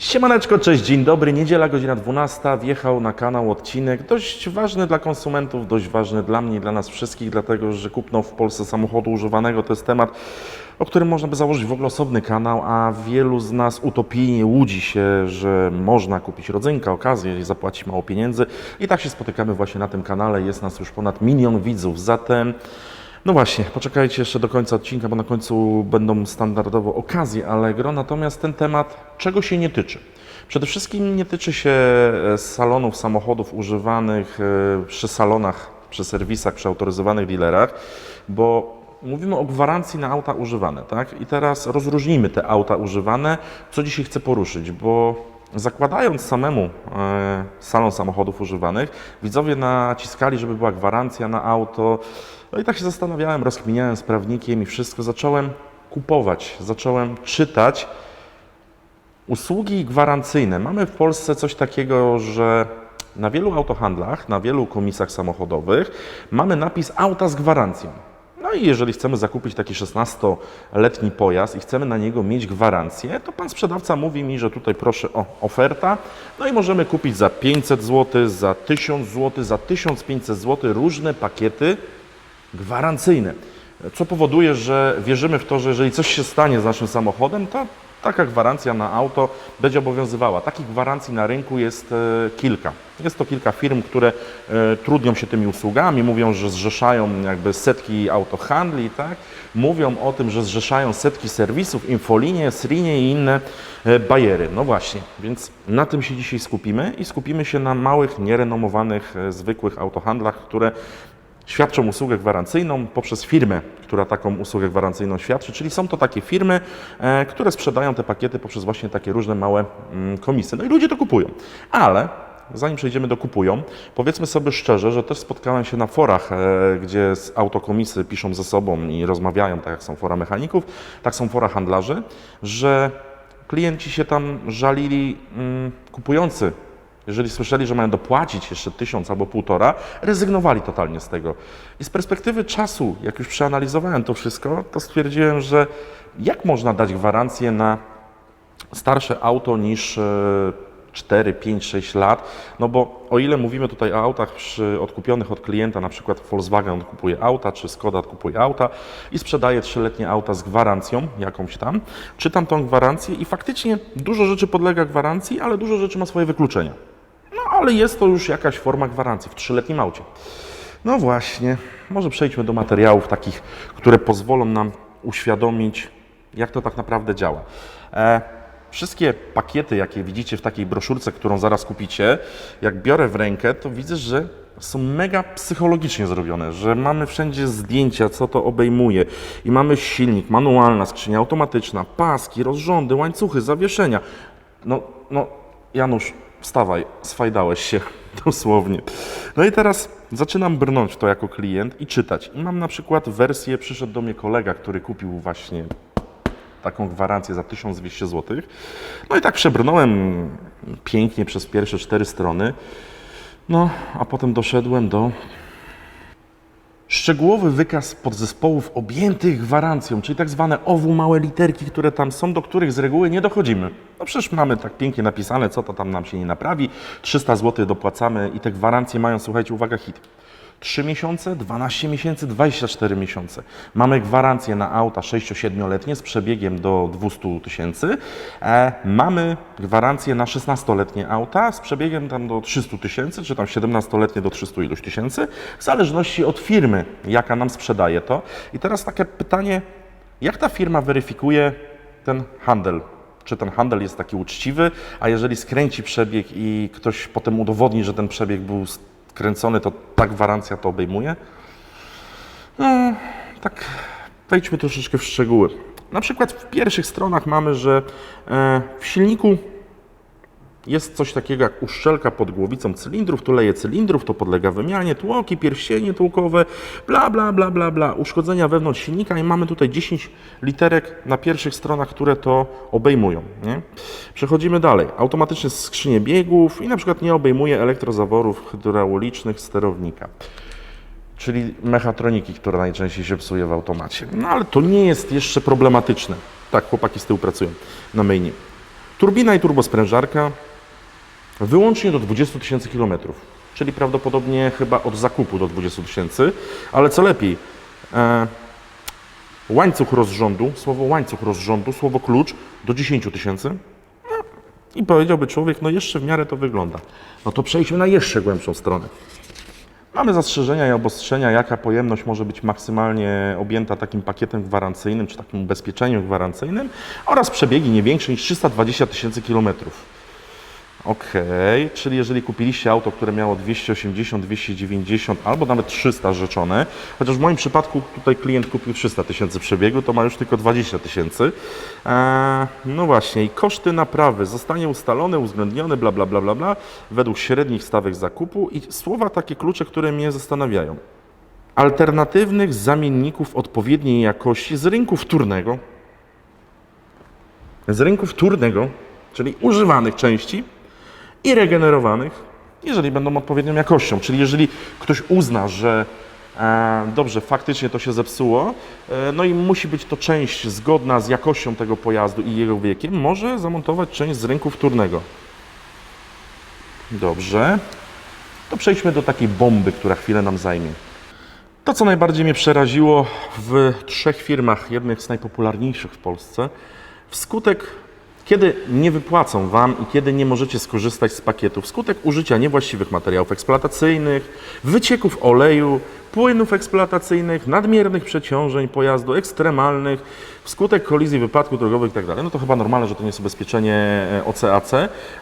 Siemaneczko, cześć, dzień dobry, niedziela, godzina 12, wjechał na kanał odcinek dość ważny dla konsumentów, dość ważny dla mnie i dla nas wszystkich, dlatego że kupno w Polsce samochodu używanego to jest temat, o którym można by założyć w ogóle osobny kanał, a wielu z nas utopijnie łudzi się, że można kupić rodzynkę, okazję i zapłacić mało pieniędzy. I tak się spotykamy właśnie na tym kanale, jest nas już ponad milion widzów, zatem... No właśnie, poczekajcie jeszcze do końca odcinka, bo na końcu będą standardowo okazje Allegro. Natomiast ten temat czego się nie tyczy? Przede wszystkim nie tyczy się e, salonów samochodów używanych e, przy salonach, przy serwisach, przy autoryzowanych dealerach, bo mówimy o gwarancji na auta używane, tak? I teraz rozróżnijmy te auta używane, co dzisiaj chcę poruszyć, bo zakładając samemu e, salon samochodów używanych, widzowie naciskali, żeby była gwarancja na auto. No i tak się zastanawiałem, rozkminiałem z prawnikiem i wszystko. Zacząłem kupować, zacząłem czytać usługi gwarancyjne. Mamy w Polsce coś takiego, że na wielu autohandlach, na wielu komisach samochodowych mamy napis auta z gwarancją. No i jeżeli chcemy zakupić taki 16-letni pojazd i chcemy na niego mieć gwarancję, to pan sprzedawca mówi mi, że tutaj proszę o oferta, no i możemy kupić za 500 zł, za 1000 zł, za 1500 zł różne pakiety gwarancyjne. Co powoduje, że wierzymy w to, że jeżeli coś się stanie z naszym samochodem, to taka gwarancja na auto będzie obowiązywała. Takich gwarancji na rynku jest e, kilka. Jest to kilka firm, które e, trudnią się tymi usługami, mówią, że zrzeszają jakby setki autohandli, tak? Mówią o tym, że zrzeszają setki serwisów, infolinie, srinie i inne e, bajery. No właśnie, więc na tym się dzisiaj skupimy i skupimy się na małych, nierenomowanych, zwykłych autohandlach, które świadczą usługę gwarancyjną poprzez firmę, która taką usługę gwarancyjną świadczy, czyli są to takie firmy, e, które sprzedają te pakiety poprzez właśnie takie różne małe mm, komisy. No i ludzie to kupują. Ale zanim przejdziemy do kupują, powiedzmy sobie szczerze, że też spotkałem się na forach, e, gdzie autokomisy piszą ze sobą i rozmawiają, tak jak są fora mechaników, tak są fora handlarzy, że klienci się tam żalili, mm, kupujący jeżeli słyszeli, że mają dopłacić jeszcze tysiąc albo półtora, rezygnowali totalnie z tego. I z perspektywy czasu, jak już przeanalizowałem to wszystko, to stwierdziłem, że jak można dać gwarancję na starsze auto niż e, 4, 5, 6 lat, no bo o ile mówimy tutaj o autach przy, odkupionych od klienta, na przykład Volkswagen kupuje auta, czy Skoda kupuje auta i sprzedaje 3-letnie auta z gwarancją jakąś tam, czytam tą gwarancję i faktycznie dużo rzeczy podlega gwarancji, ale dużo rzeczy ma swoje wykluczenia. Ale jest to już jakaś forma gwarancji w 3-letnim aucie. No właśnie, może przejdźmy do materiałów takich, które pozwolą nam uświadomić, jak to tak naprawdę działa. E, Wszystkie pakiety, jakie widzicie w takiej broszurce, którą zaraz kupicie, jak biorę w rękę, to widzę, że są mega psychologicznie zrobione, że mamy wszędzie zdjęcia, co to obejmuje i mamy silnik, manualna skrzynia automatyczna, paski, rozrządy, łańcuchy, zawieszenia. No, no, Janusz, wstawaj, swajdałeś się, dosłownie. No i teraz zaczynam brnąć w to jako klient i czytać. I mam na przykład wersję, przyszedł do mnie kolega, który kupił właśnie taką gwarancję za 1200 zł. No i tak przebrnąłem pięknie przez pierwsze cztery strony. No, a potem doszedłem do szczegółowy wykaz podzespołów objętych gwarancją, czyli tak zwane OWU małe literki, które tam są, do których z reguły nie dochodzimy. No przecież mamy tak pięknie napisane, co to tam nam się nie naprawi, 300 zł dopłacamy i te gwarancje mają, słuchajcie, uwaga, hit. 3 miesiące, 12 miesięcy, 24 miesiące. Mamy gwarancję na auta 6-7-letnie z przebiegiem do 200 tysięcy. E, mamy gwarancję na 16-letnie auta z przebiegiem tam do 300 tysięcy, czy tam 17-letnie do 300 iluś tysięcy, w zależności od firmy, jaka nam sprzedaje to. I teraz takie pytanie, jak ta firma weryfikuje ten handel? Czy ten handel jest taki uczciwy, a jeżeli skręci przebieg i ktoś potem udowodni, że ten przebieg był skręcony, to ta gwarancja to obejmuje? No, tak, wejdźmy troszeczkę w szczegóły. Na przykład w pierwszych stronach mamy, że e, w silniku jest coś takiego jak uszczelka pod głowicą cylindrów, tu leje cylindrów, to podlega wymianie, tłoki, pierścienie tłokowe, bla, bla, bla, bla, bla, uszkodzenia wewnątrz silnika i mamy tutaj 10 literek na pierwszych stronach, które to obejmują. Nie? Przechodzimy dalej. Automatyczne skrzynie biegów i na przykład nie obejmuje elektrozaworów hydraulicznych sterownika czyli mechatroniki, która najczęściej się psuje w automacie. No ale to nie jest jeszcze problematyczne. Tak, chłopaki z tyłu pracują na mainie. Turbina i turbosprężarka wyłącznie do 20 tysięcy kilometrów, czyli prawdopodobnie chyba od zakupu do 20 tysięcy, ale co lepiej, e, łańcuch rozrządu, słowo łańcuch rozrządu, słowo klucz do 10 tysięcy. No, I powiedziałby człowiek, no jeszcze w miarę to wygląda. No to przejdźmy na jeszcze głębszą stronę. Mamy zastrzeżenia i obostrzenia, jaka pojemność może być maksymalnie objęta takim pakietem gwarancyjnym, czy takim ubezpieczeniem gwarancyjnym oraz przebiegi nie większe niż 320 tysięcy kilometrów. Okej, czyli jeżeli kupiliście auto, które miało 280, 290 albo nawet 300 rzeczone, chociaż w moim przypadku tutaj klient kupił 300 tysięcy przebiegu, to ma już tylko 20 tysięcy. Eee, no właśnie, i koszty naprawy zostanie ustalone, uwzględnione, bla, bla, bla, bla, bla, według średnich stawek zakupu i słowa takie klucze, które mnie zastanawiają. Alternatywnych zamienników odpowiedniej jakości z rynku wtórnego, z rynku wtórnego, czyli używanych części, i regenerowanych, jeżeli będą odpowiednią jakością. Czyli jeżeli ktoś uzna, że e, dobrze, faktycznie to się zepsuło, e, no i musi być to część zgodna z jakością tego pojazdu i jego wiekiem, może zamontować część z rynku wtórnego. Dobrze. To przejdźmy do takiej bomby, która chwilę nam zajmie. To, co najbardziej mnie przeraziło w trzech firmach, jednych z najpopularniejszych w Polsce, wskutek, kiedy nie wypłacą Wam i kiedy nie możecie skorzystać z pakietu, wskutek użycia niewłaściwych materiałów eksploatacyjnych, wycieków oleju, płynów eksploatacyjnych, nadmiernych przeciążeń pojazdu, ekstremalnych, wskutek kolizji, wypadków drogowych itd. No to chyba normalne, że to nie jest ubezpieczenie e, OCAC,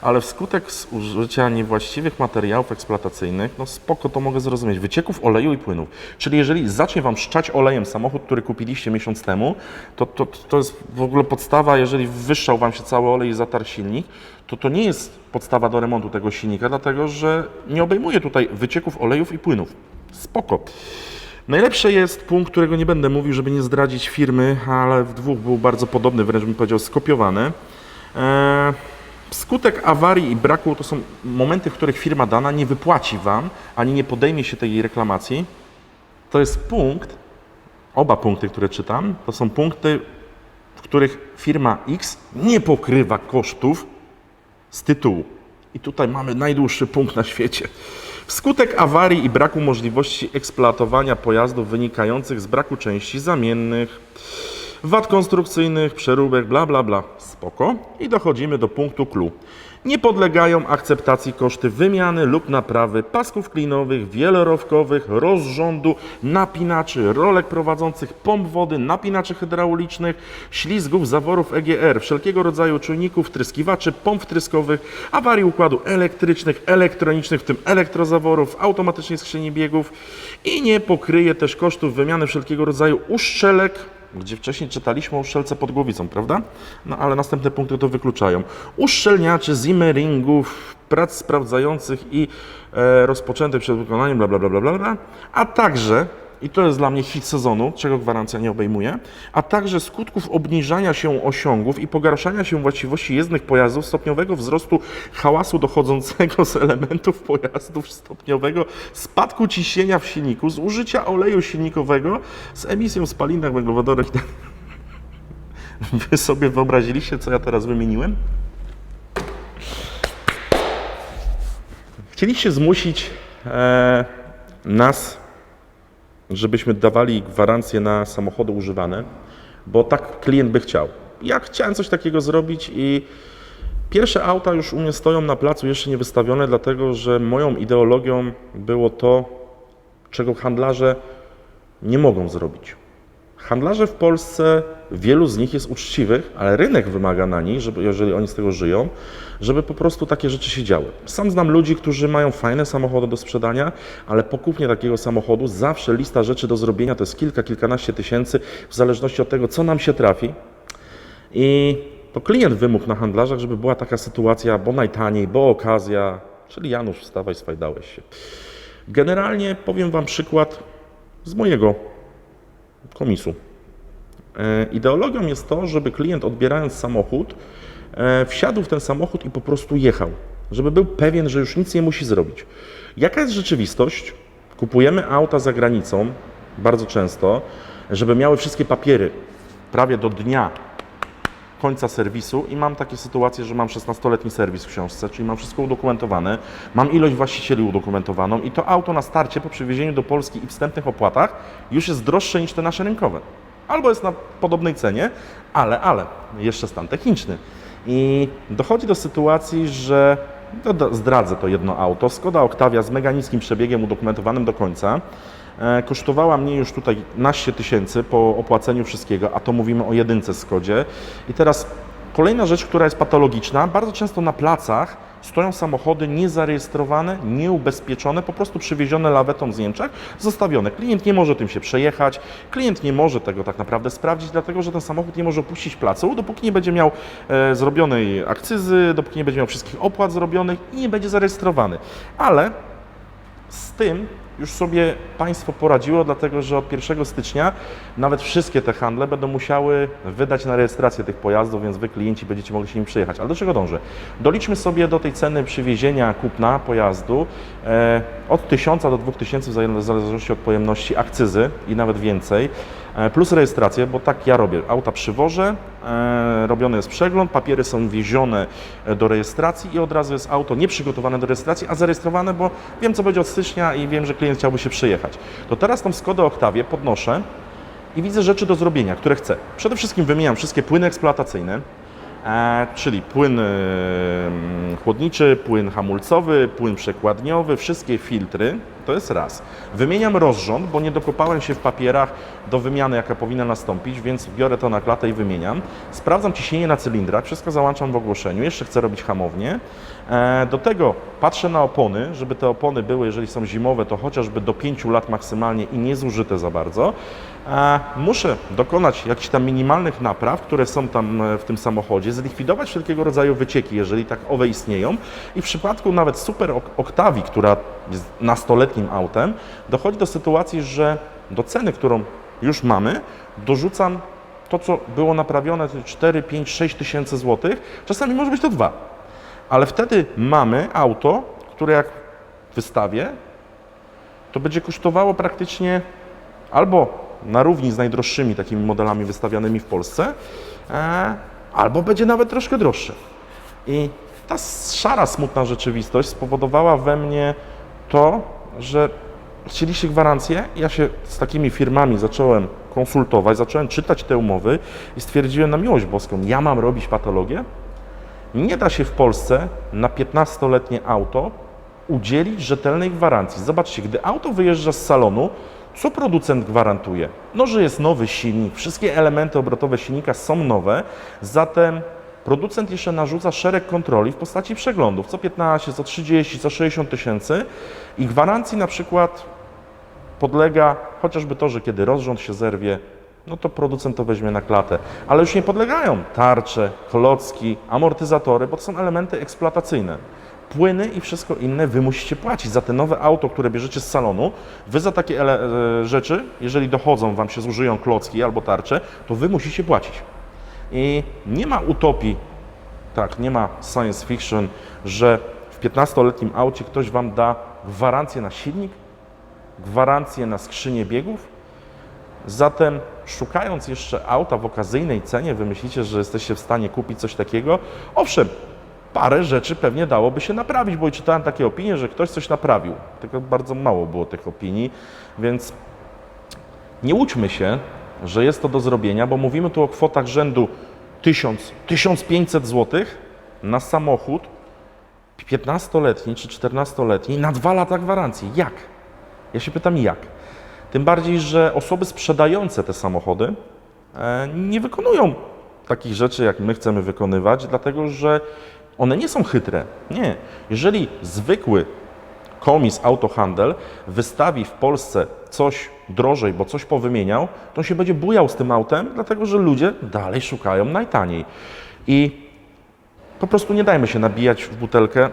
ale wskutek użycia niewłaściwych materiałów eksploatacyjnych, no spoko to mogę zrozumieć, wycieków oleju i płynów. Czyli jeżeli zacznie Wam szczać olejem samochód, który kupiliście miesiąc temu, to, to, to jest w ogóle podstawa, jeżeli wyszczał Wam się cały olej i zatarł silnik, to to nie jest podstawa do remontu tego silnika, dlatego że nie obejmuje tutaj wycieków olejów i płynów. Spoko. Najlepsze jest punkt, którego nie będę mówił, żeby nie zdradzić firmy, ale w dwóch był bardzo podobny, wręcz bym powiedział skopiowany. Eee, Wskutek awarii i braku to są momenty, w których firma dana nie wypłaci Wam, ani nie podejmie się tej reklamacji. To jest punkt, oba punkty, które czytam, to są punkty, w których firma X nie pokrywa kosztów z tytułu. I tutaj mamy najdłuższy punkt na świecie. Wskutek awarii i braku możliwości eksploatowania pojazdów wynikających z braku części zamiennych, wad konstrukcyjnych, przeróbek, bla bla bla. Spoko. I dochodzimy do punktu clue. Nie podlegają akceptacji koszty wymiany lub naprawy pasków klinowych, wielorowkowych, rozrządu, napinaczy, rolek prowadzących, pomp wody, napinaczy hydraulicznych, ślizgów, zaworów EGR, wszelkiego rodzaju czujników, tryskiwaczy, pomp wtryskowych, awarii układu elektrycznych, elektronicznych, w tym elektrozaworów, automatycznej skrzyni biegów i nie pokryje też kosztów wymiany wszelkiego rodzaju uszczelek, gdzie wcześniej czytaliśmy o uszczelce pod głowicą, prawda? No ale następne punkty to wykluczają. Uszczelniaczy, zimmeringów, prac sprawdzających i e, rozpoczętych przed wykonaniem, bla, bla, bla, bla, bla, a także, i to jest dla mnie hit sezonu, czego gwarancja nie obejmuje, a także skutków obniżania się osiągów i pogarszania się właściwości jezdnych pojazdów, stopniowego wzrostu hałasu dochodzącego z elementów pojazdów, stopniowego spadku ciśnienia w silniku, zużycia oleju silnikowego z emisją spalinek węglowodorych. Wy sobie wyobraziliście, co ja teraz wymieniłem? Chcieliście zmusić e, nas, żebyśmy dawali gwarancję na samochody używane, bo tak klient by chciał. Ja chciałem coś takiego zrobić i pierwsze auta już u mnie stoją na placu jeszcze nie wystawione, dlatego że moją ideologią było to, czego handlarze nie mogą zrobić. Handlarze w Polsce, wielu z nich jest uczciwych, ale rynek wymaga na nich, żeby, jeżeli oni z tego żyją, żeby po prostu takie rzeczy się działy. Sam znam ludzi, którzy mają fajne samochody do sprzedania, ale po kupnie takiego samochodu zawsze lista rzeczy do zrobienia to jest kilka, kilkanaście tysięcy, w zależności od tego, co nam się trafi. I to klient wymógł na handlarzach, żeby była taka sytuacja, bo najtaniej, bo okazja, czyli Janusz, wstawaj, swajdałeś się. Generalnie powiem Wam przykład z mojego komisu. E, Ideologią jest to, żeby klient odbierając samochód, e, wsiadł w ten samochód i po prostu jechał, żeby był pewien, że już nic nie musi zrobić. Jaka jest rzeczywistość? Kupujemy auta za granicą bardzo często, żeby miały wszystkie papiery prawie do dnia końca serwisu i mam takie sytuacje, że mam 16-letni serwis w książce, czyli mam wszystko udokumentowane, mam ilość właścicieli udokumentowaną i to auto na starcie po przywiezieniu do Polski i wstępnych opłatach już jest droższe niż te nasze rynkowe. Albo jest na podobnej cenie, ale, ale, jeszcze stan techniczny. I dochodzi do sytuacji, że do- zdradzę to jedno auto. Skoda Octavia z mega niskim przebiegiem udokumentowanym do końca. E, kosztowała mnie już tutaj naście tysięcy po opłaceniu wszystkiego, a to mówimy o jedynce Skodzie. I teraz kolejna rzecz, która jest patologiczna. Bardzo często na placach stoją samochody niezarejestrowane, nieubezpieczone, po prostu przywiezione lawetą z Niemczech, zostawione. Klient nie może tym się przejechać, klient nie może tego tak naprawdę sprawdzić, dlatego że ten samochód nie może opuścić placu, dopóki nie będzie miał e, zrobionej akcyzy, dopóki nie będzie miał wszystkich opłat zrobionych i nie będzie zarejestrowany. Ale z tym już sobie państwo poradziło, dlatego że od 1 stycznia nawet wszystkie te handle będą musiały wydać na rejestrację tych pojazdów, więc wy klienci będziecie mogli się nim przejechać. Ale do czego dążę? Doliczmy sobie do tej ceny przywiezienia kupna pojazdu e, od 1000 do 2000 w zale- w zależności od pojemności akcyzy i nawet więcej, plus rejestrację, bo tak ja robię. Auta przywożę, e, robiony jest przegląd, papiery są wiezione e, do rejestracji i od razu jest auto nieprzygotowane do rejestracji, a zarejestrowane, bo wiem co będzie od stycznia i wiem, że klient chciałby się przejechać. To teraz tą Skodę Octavię podnoszę i widzę rzeczy do zrobienia, które chcę. Przede wszystkim wymieniam wszystkie płyny eksploatacyjne, e, czyli płyn e, chłodniczy, płyn hamulcowy, płyn przekładniowy, wszystkie filtry, to jest raz. Wymieniam rozrząd, bo nie dokopałem się w papierach do wymiany, jaka powinna nastąpić, więc biorę to na klatę i wymieniam. Sprawdzam ciśnienie na cylindrach, wszystko załączam w ogłoszeniu, jeszcze chcę robić hamownię. E, Do tego patrzę na opony, żeby te opony były, jeżeli są zimowe, to chociażby do 5 lat maksymalnie i nie zużyte za bardzo. Muszę dokonać jakichś tam minimalnych napraw, które są tam e, w tym samochodzie, zlikwidować wszelkiego rodzaju wycieki, jeżeli tak owe istnieją. I w przypadku nawet Super Octavii, która jest nastoletnim autem, dochodzi do sytuacji, że do ceny, którą już mamy, dorzucam to, co było naprawione, to 4, 5, 6 tysięcy złotych. Czasami może być to dwa. Ale wtedy mamy auto, które jak wystawię, to będzie kosztowało praktycznie albo na równi z najdroższymi takimi modelami wystawianymi w Polsce, e, albo będzie nawet troszkę droższe. I ta szara, smutna rzeczywistość spowodowała we mnie to, że chcieliście gwarancję. Ja się z takimi firmami zacząłem konsultować, zacząłem czytać te umowy i stwierdziłem na miłość boską, ja mam robić patologię? Nie da się w Polsce na 15-letnie auto udzielić rzetelnej gwarancji. Zobaczcie, gdy auto wyjeżdża z salonu, co producent gwarantuje? No, że jest nowy silnik, wszystkie elementy obrotowe silnika są nowe, zatem producent jeszcze narzuca szereg kontroli w postaci przeglądów, co 15, co 30, co 60 tysięcy i gwarancji na przykład podlega chociażby to, że kiedy rozrząd się zerwie, no to producent to weźmie na klatę. Ale już nie podlegają tarcze, klocki, amortyzatory, bo to są elementy eksploatacyjne. Płyny i wszystko inne wy musicie płacić za te nowe auto, które bierzecie z salonu. Wy za takie e, rzeczy, jeżeli dochodzą, wam się zużyją klocki albo tarcze, to wy musicie płacić. I nie ma utopii, tak, nie ma science fiction, że w 15-letnim aucie ktoś wam da gwarancję na silnik, gwarancję na skrzynię biegów. Zatem szukając jeszcze auta w okazyjnej cenie, wymyślicie, że jesteście w stanie kupić coś takiego. Owszem, parę rzeczy pewnie dałoby się naprawić, bo czytałem takie opinie, że ktoś coś naprawił. Tylko bardzo mało było tych opinii, więc nie łudźmy się, że jest to do zrobienia, bo mówimy tu o kwotach rzędu 1000, 1500 zł na samochód 15-letni czy 14-letni na dwa lata gwarancji. Jak? Ja się pytam jak. Tym bardziej, że osoby sprzedające te samochody e, nie wykonują takich rzeczy, jak my chcemy wykonywać, dlatego że one nie są chytre. Nie. Jeżeli zwykły komis autohandel wystawi w Polsce coś drożej, bo coś powymieniał, to on się będzie bujał z tym autem, dlatego że ludzie dalej szukają najtaniej. I po prostu nie dajmy się nabijać w butelkę.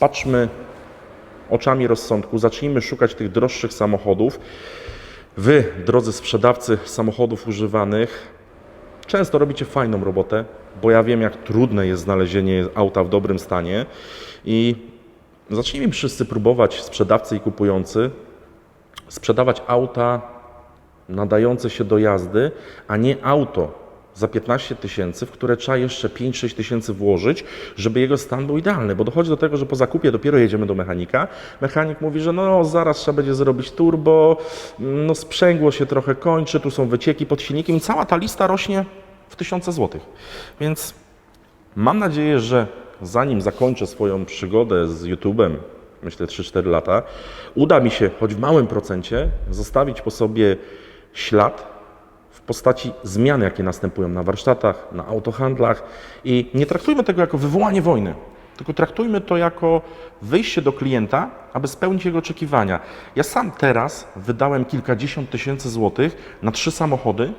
Patrzmy oczami rozsądku, zacznijmy szukać tych droższych samochodów. Wy, drodzy sprzedawcy samochodów używanych, często robicie fajną robotę, bo ja wiem, jak trudne jest znalezienie auta w dobrym stanie. I zacznijmy wszyscy próbować, sprzedawcy i kupujący, sprzedawać auta nadające się do jazdy, a nie auto za 15 tysięcy, w które trzeba jeszcze 5-6 tysięcy włożyć, żeby jego stan był idealny, bo dochodzi do tego, że po zakupie dopiero jedziemy do mechanika. Mechanik mówi, że no zaraz trzeba będzie zrobić turbo, no sprzęgło się trochę kończy, tu są wycieki pod silnikiem i cała ta lista rośnie w tysiące złotych. Więc mam nadzieję, że zanim zakończę swoją przygodę z YouTube'em, myślę 3-4 lata, uda mi się choć w małym procencie zostawić po sobie ślad w postaci zmian, jakie następują na warsztatach, na autohandlach i nie traktujmy tego jako wywołanie wojny, tylko traktujmy to jako wyjście do klienta, aby spełnić jego oczekiwania. Ja sam teraz wydałem kilkadziesiąt tysięcy złotych na trzy samochody,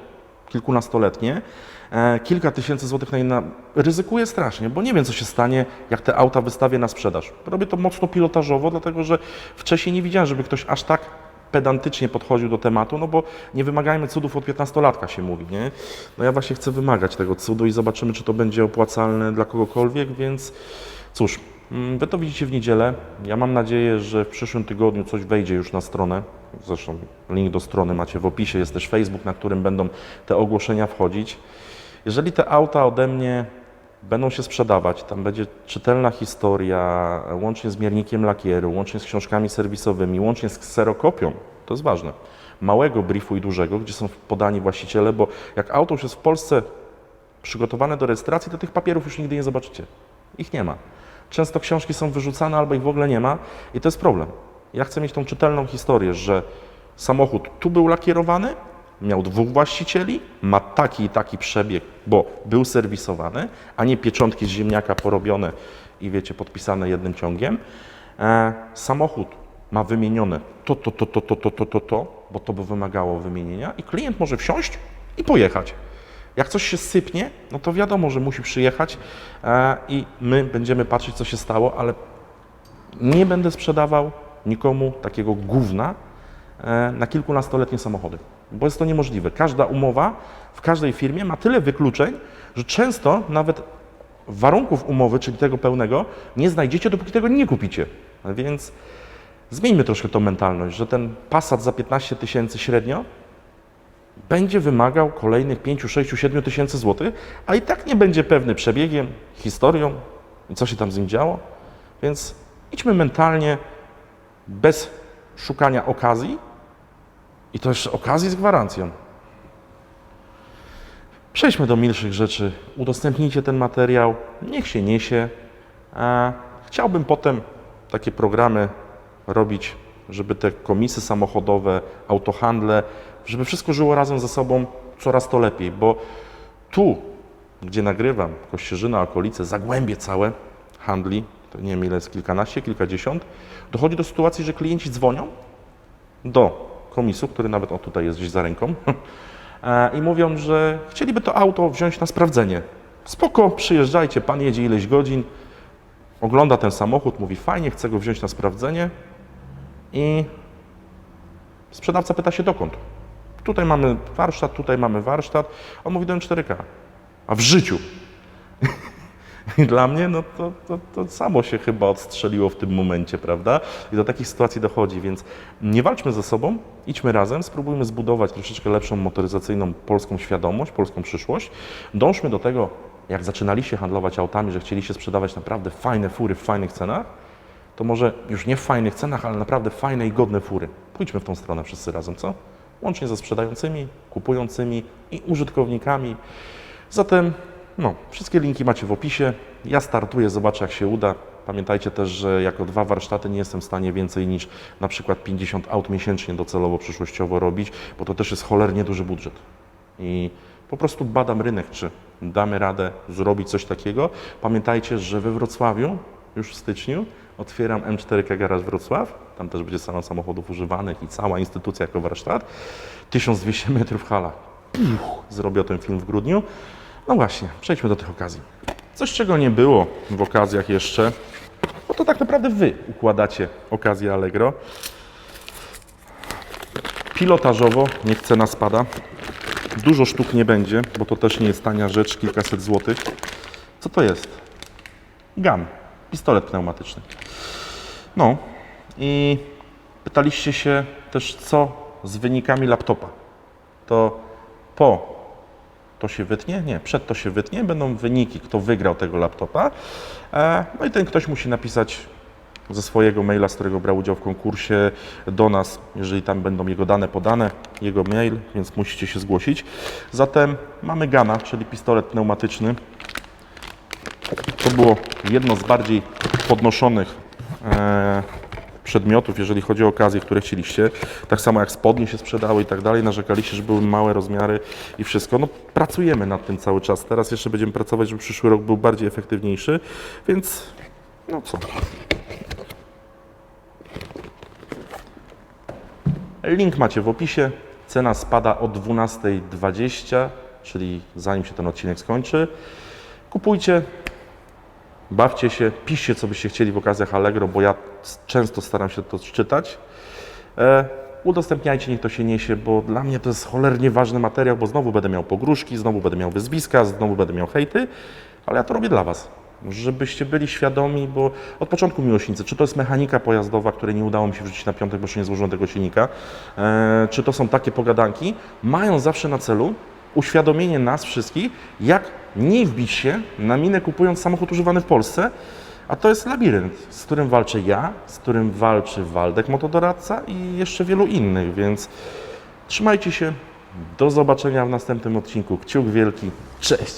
kilkunastoletnie, kilka tysięcy złotych na inna. Ryzykuję strasznie, bo nie wiem, co się stanie, jak te auta wystawię na sprzedaż. Robię to mocno pilotażowo, dlatego że wcześniej nie widziałem, żeby ktoś aż tak pedantycznie podchodził do tematu, no bo nie wymagajmy cudów od 15-latka się mówi, nie? No ja właśnie chcę wymagać tego cudu i zobaczymy, czy to będzie opłacalne dla kogokolwiek, więc cóż, mm, wy to widzicie w niedzielę. Ja mam nadzieję, że w przyszłym tygodniu coś wejdzie już na stronę. Zresztą link do strony macie w opisie, jest też Facebook, na którym będą te ogłoszenia wchodzić. Jeżeli te auta ode mnie będą się sprzedawać, tam będzie czytelna historia, łącznie z miernikiem lakieru, łącznie z książkami serwisowymi, łącznie z kserokopią, to jest ważne, małego briefu i dużego, gdzie są podani właściciele, bo jak auto już jest w Polsce przygotowane do rejestracji, to tych papierów już nigdy nie zobaczycie. Ich nie ma. Często książki są wyrzucane albo ich w ogóle nie ma i to jest problem. Ja chcę mieć tą czytelną historię, że samochód tu był lakierowany, miał dwóch właścicieli, ma taki i taki przebieg, bo był serwisowany, a nie pieczątki z ziemniaka porobione i wiecie, podpisane jednym ciągiem. E, samochód ma wymienione to, to, to, to, to, to, to, to, to, bo to by wymagało wymienienia i klient może wsiąść i pojechać. Jak coś się sypnie, no to wiadomo, że musi przyjechać e, i my będziemy patrzeć, co się stało, ale nie będę sprzedawał nikomu takiego gówna e, na kilkunastoletnie samochody, bo jest to niemożliwe. Każda umowa w każdej firmie ma tyle wykluczeń, że często nawet warunków umowy, czyli tego pełnego, nie znajdziecie, dopóki tego nie kupicie. Więc zmieńmy troszkę tą mentalność, że ten Passat za 15 tysięcy średnio będzie wymagał kolejnych 5, 6, 7 tysięcy złotych, a i tak nie będzie pewny przebiegiem, historią i co się tam z nim działo. Więc idźmy mentalnie, bez szukania okazji i to jeszcze okazji z gwarancją. Przejdźmy do milszych rzeczy. Udostępnijcie ten materiał, niech się niesie. Chciałbym potem takie programy robić, żeby te komisy samochodowe, autohandle, żeby wszystko żyło razem ze sobą coraz to lepiej, bo tu, gdzie nagrywam, Kościerzyna, okolice, Zagłębie całe handli, to nie wiem ile jest, kilkanaście, kilkadziesiąt, dochodzi do sytuacji, że klienci dzwonią do komisu, który nawet o tutaj jest gdzieś za ręką e, i mówią, że chcieliby to auto wziąć na sprawdzenie. Spoko, przyjeżdżajcie, pan jedzie ileś godzin, ogląda ten samochód, mówi fajnie, chcę go wziąć na sprawdzenie i sprzedawca pyta się dokąd. Tutaj mamy warsztat, tutaj mamy warsztat. On mówi do M4K. A w życiu. I dla mnie no to, to, to samo się chyba odstrzeliło w tym momencie, prawda? I do takich sytuacji dochodzi, więc nie walczmy ze sobą, idźmy razem, spróbujmy zbudować troszeczkę lepszą motoryzacyjną polską świadomość, polską przyszłość. Dążmy do tego, jak zaczynaliście handlować autami, że chcieliście sprzedawać naprawdę fajne fury w fajnych cenach, to może już nie w fajnych cenach, ale naprawdę fajne i godne fury. Pójdźmy w tą stronę wszyscy razem, co? Łącznie ze sprzedającymi, kupującymi i użytkownikami. Zatem, no, wszystkie linki macie w opisie. Ja startuję, zobaczę jak się uda. Pamiętajcie też, że jako dwa warsztaty nie jestem w stanie więcej niż na przykład 50 aut miesięcznie docelowo, przyszłościowo robić, bo to też jest cholernie duży budżet. I po prostu badam rynek, czy damy radę zrobić coś takiego. Pamiętajcie, że we Wrocławiu już w styczniu otwieram M4K Garage Wrocław. Tam też będzie salon samochodów używanych i cała instytucja jako warsztat. 1200 metrów hala. Puch, zrobię tym film w grudniu. No właśnie, przejdźmy do tych okazji. Coś, czego nie było w okazjach jeszcze, bo to tak naprawdę Wy układacie okazję Allegro. Pilotażowo, niech cena spada. Dużo sztuk nie będzie, bo to też nie jest tania rzecz, kilkaset złotych. Co to jest? GAN, pistolet pneumatyczny. No i pytaliście się też, co z wynikami laptopa. To po to się wytnie? Nie, przed to się wytnie, będą wyniki, kto wygrał tego laptopa. E, No i ten ktoś musi napisać ze swojego maila, z którego brał udział w konkursie do nas, jeżeli tam będą jego dane podane, jego mail, więc musicie się zgłosić. Zatem mamy Gana, czyli pistolet pneumatyczny. To było jedno z bardziej podnoszonych e, przedmiotów, jeżeli chodzi o okazje, które chcieliście. Tak samo jak spodnie się sprzedały i tak dalej, narzekaliście, że były małe rozmiary i wszystko. No pracujemy nad tym cały czas. Teraz jeszcze będziemy pracować, żeby przyszły rok był bardziej efektywniejszy, więc no co. Link macie w opisie. Cena spada o 12.20, czyli zanim się ten odcinek skończy. Kupujcie, bawcie się, piszcie co byście chcieli w okazjach Allegro, bo ja często staram się to czytać. E, udostępniajcie, niech to się niesie, bo dla mnie to jest cholernie ważny materiał, bo znowu będę miał pogróżki, znowu będę miał wyzwiska, znowu będę miał hejty, ale ja to robię dla Was. Żebyście byli świadomi, bo od początku miłośnicy, czy to jest mechanika pojazdowa, której nie udało mi się wrzucić na piątek, bo jeszcze nie złożyłem tego silnika, e, czy to są takie pogadanki, mają zawsze na celu uświadomienie nas wszystkich, jak nie wbić się na minę kupując samochód używany w Polsce, a to jest labirynt, z którym walczę ja, z którym walczy Waldek Motodoradca i jeszcze wielu innych, więc trzymajcie się. Do zobaczenia w następnym odcinku. Kciuk wielki. Cześć!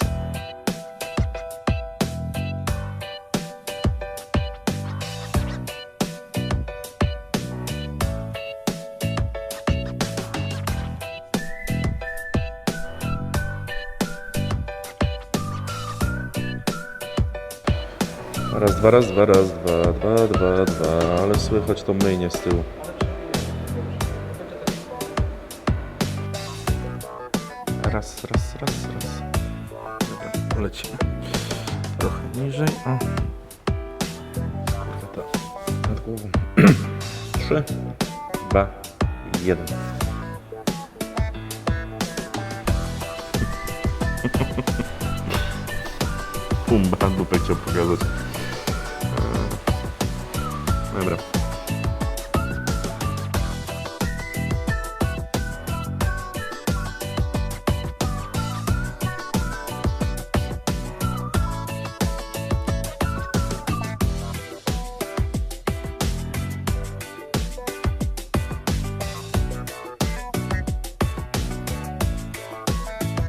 Dwa, raz, dwa, raz, dwa, dwa, dwa, dwa, ale słychać to myjnie z tyłu. Raz, raz, raz, raz. Dobra, lecimy. Trochę niżej. O. Kurde, to nad głową. Trzy, dwa, jeden. Pumba, dupę chciał pokazać. Eee, Dobra.